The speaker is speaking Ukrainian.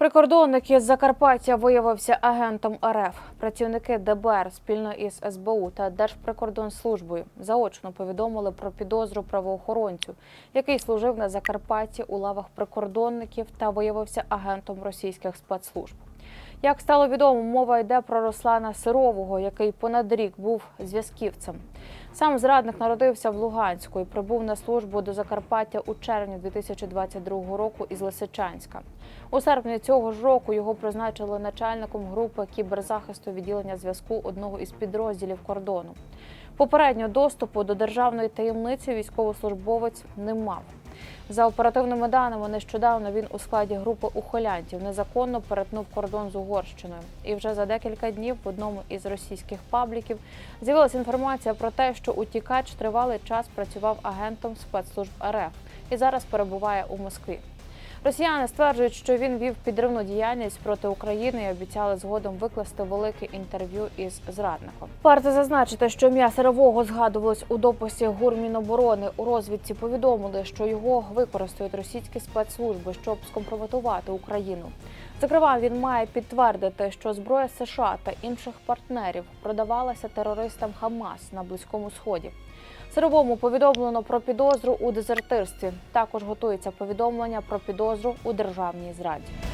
Прикордонник із Закарпаття виявився агентом РФ. Працівники ДБР спільно із СБУ та Держприкордонслужбою заочно повідомили про підозру правоохоронцю, який служив на Закарпатті у лавах прикордонників та виявився агентом російських спецслужб. Як стало відомо, мова йде про Руслана Сирового, який понад рік був зв'язківцем. Сам зрадник народився в Луганську і прибув на службу до Закарпаття у червні 2022 року із Лисичанська. У серпні цього ж року його призначили начальником групи кіберзахисту відділення зв'язку одного із підрозділів кордону. Попередньо доступу до державної таємниці військовослужбовець не мав. За оперативними даними, нещодавно він у складі групи ухилянтів незаконно перетнув кордон з Угорщиною. І вже за декілька днів в одному із російських пабліків з'явилася інформація про те, що утікач тривалий час працював агентом спецслужб РФ і зараз перебуває у Москві. Росіяни стверджують, що він вів підривну діяльність проти України і обіцяли згодом викласти велике інтерв'ю із зрадником. Варто зазначити, що ім'я Сирового згадувалось у дописі Гурміноборони. У розвідці повідомили, що його використають російські спецслужби, щоб скомпрометувати Україну. Зокрема, він має підтвердити, що зброя США та інших партнерів продавалася терористам Хамас на близькому сході. Сировому повідомлено про підозру у дезертирстві. Також готується повідомлення про підозру у державній зраді.